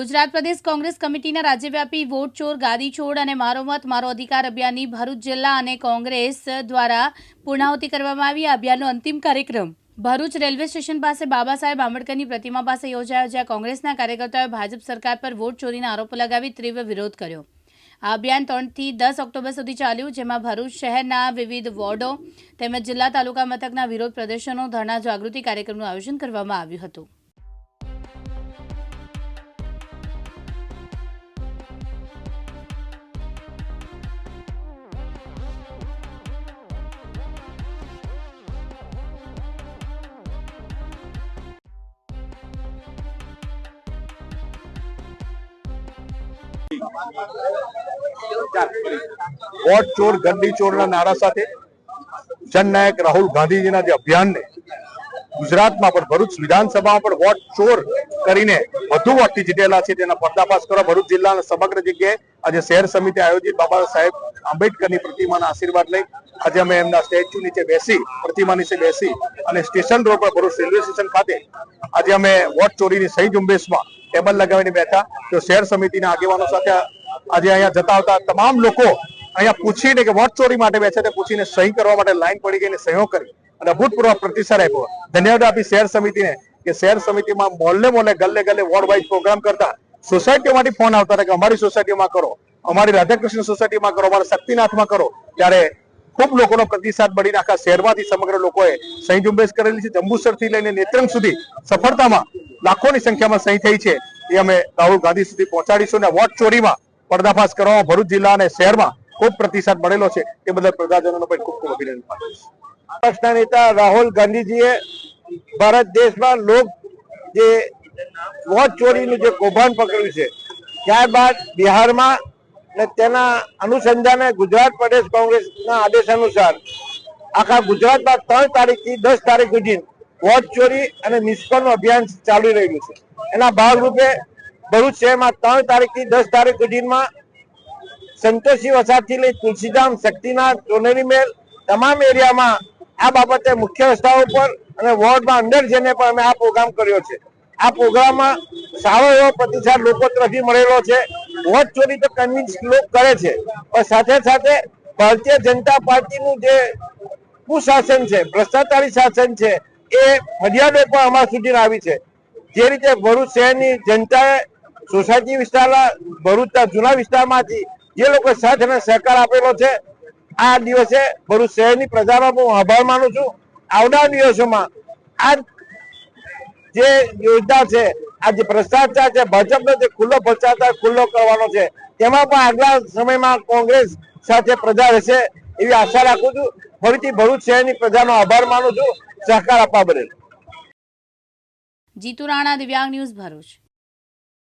ગુજરાત પ્રદેશ કોંગ્રેસ કમિટીના રાજ્યવ્યાપી વોટ ચોર, ગાદી છોડ અને મારો મત, મારો અધિકાર અભિયાનની ભરૂચ જિલ્લા અને કોંગ્રેસ દ્વારા પૂર્ણાહુતિ કરવામાં આવી. આ અભિયાનનો અંતિમ કાર્યક્રમ ભરૂચ રેલવે સ્ટેશન પાસે બાબા સાહેબ આંબેડકરની પ્રતિમા પાસે યોજાયો, જ્યાં કોંગ્રેસના કાર્યકર્તાઓએ ભાજપ સરકાર પર વોટ ચોરીના આરોપો લગાવી તીવ્ર વિરોધ કર્યો. આ અભિયાન ત્રણથી દસ ઓક્ટોબર સુધી ચાલ્યું, જેમાં ભરૂચ શહેરના વિવિધ વોર્ડો તેમજ જિલ્લા તાલુકા મથકના વિરોધ પ્રદર્શનો, ધરણા જાગૃતિ કાર્યક્રમનું આયોજન કરવામાં આવ્યું હતું. વોટ ચોર, ગંદી ચોરના નારા સાથે જનનાયક રાહુલ ગાંધીજીના જે અભિયાનને ગુજરાતમાં પણ ભરૂચ વિધાનસભામાં પણ વોટ ચોર કરીને વધુ વોટથી જીતેલા છે, તેના પર્દાફાશ કરવા ભરૂચ જિલ્લાના સમગ્ર જગ્યાએ આજે શહેર સમિતિ આયોજિત. બાબા સાહેબ આંબેડકરની પ્રતિમાના આશીર્વાદ લઈ આજે અમે એમના સ્ટેચ્યુ નીચે બેસી, પ્રતિમા નીચે બેસી અને સ્ટેશન રોડ પર ભરૂચ રેલવે સ્ટેશન ખાતે આજે અમે વોટ ચોરીની સહી ઝુંબેશમાં ટેબલ લગાવીને બેઠા. તો શહેર સમિતિના આગેવાનો સાથે આજે અહીંયા જતા આવતા તમામ લોકો અહીંયા પૂછીને કે વોટ ચોરી માટે બેસે તે પૂછીને સહી કરવા માટે લાઈન પડી ગઈ અને સહયોગ કરી. અને અભૂતપૂર્વ પ્રતિસાદ આપ્યો. ધન્યવાદ આપી શહેર સમિતિને કે શહેર સમિતિમાં મોલે મોલે ગલ્લે ગલ્લે વોર્ડ વાઇઝ પ્રોગ્રામ કરતા સોસાયટીઓમાંથી ફોન આવતા કે અમારી સોસાયટીમાં કરો, અમારી રાધાકૃષ્ણ સોસાયટીમાં કરો, અમારા શક્તિનાથમાં કરો. ત્યારે ખૂબ લોકોનો પ્રતિસાદ મળીને આખા શહેરમાંથી સમગ્ર લોકોએ સહી ઝુંબેશ કરેલી છે. જંબુસરથી લઈને નેત્રંગ સુધી સફળતામાં લાખોની સંખ્યામાં સહી થઈ છે. એ અમે રાહુલ ગાંધી સુધી પહોંચાડીશું અને વોટ ચોરીમાં પર્દાફાશ કરવામાં ભરૂચ જિલ્લા અને શહેરમાં ખૂબ પ્રતિસાદ મળેલો છે. એ બદલ પ્રજાજનોનો પણ ખૂબ ખૂબ અભિનંદન પક્ષના નેતા રાહુલ ગાંધીજીએ ભારત દેશમાં લોક જે વોટ ચોરીનું જે કૌભાંડ પકડ્યું છે, ત્યારબાદ બિહારમાં ને તેના અનુસંધાને ગુજરાત પ્રદેશ કોંગ્રેસના આદેશ અનુસાર આખા ગુજરાતમાં ત્રણ તારીખથી દસ તારીખ સુધી વોટ ચોરી અને નિષ્ફળનું અભિયાન ચાલી રહ્યું છે. એના ભાગરૂપે ભરૂચ શહેરમાં ત્રણ તારીખથી દસ તારીખ સુધીમાં સંતોષી વસાહતથી લઈ તુલસીધામ, શક્તિનાથ સોનેરી મેલ તમામ એરિયામાં આ બાબતે મુખ્ય રસ્તાઓ પર અને વોર્ડમાં અંદર જઈને પણ અમે આ પ્રોગ્રામ કર્યો છે. આ પ્રોગ્રામમાં સારો એવો પ્રતિસાદ લોકો તરફથી મળેલો છે. વોટ ચોરી તો કન્વિન્સ લોકો કરે છે. પણ સાથે સાથે ભારતીય જનતા પાર્ટીનું જે કુશાસન છે, ભ્રષ્ટાચારી શાસન છે, એ ફરિયાદો પણ અમારા સુધી આવી છે. જે રીતે ભરૂચ શહેરની જનતાએ સોસાયટી વિસ્તારના, ભરૂચના જૂના વિસ્તારમાંથી જે લોકો સાથ અને સહકાર આપેલો છે, આ દિવસે ભરૂચ શહેરની પ્રજાનો હું આભાર માનું છું. આવનાર દિવસોમાં આ જે યોજના છે આ ભ્રષ્ટાચાર છે ભાજપનો જે ખુલ્લો ભ્રષ્ટાચાર ખુલ્લો કરવાનો છે, તેમાં પણ આગલા સમયમાં કોંગ્રેસ સાથે પ્રજા રહેશે એવી આશા રાખું છું. ફરીથી ભરૂચ શહેરની પ્રજાનો આભાર માનું છું. સહકાર આપવા બદલ. જીતુ રાણા, દિવ્યાંગ ન્યૂઝ ભરૂચ.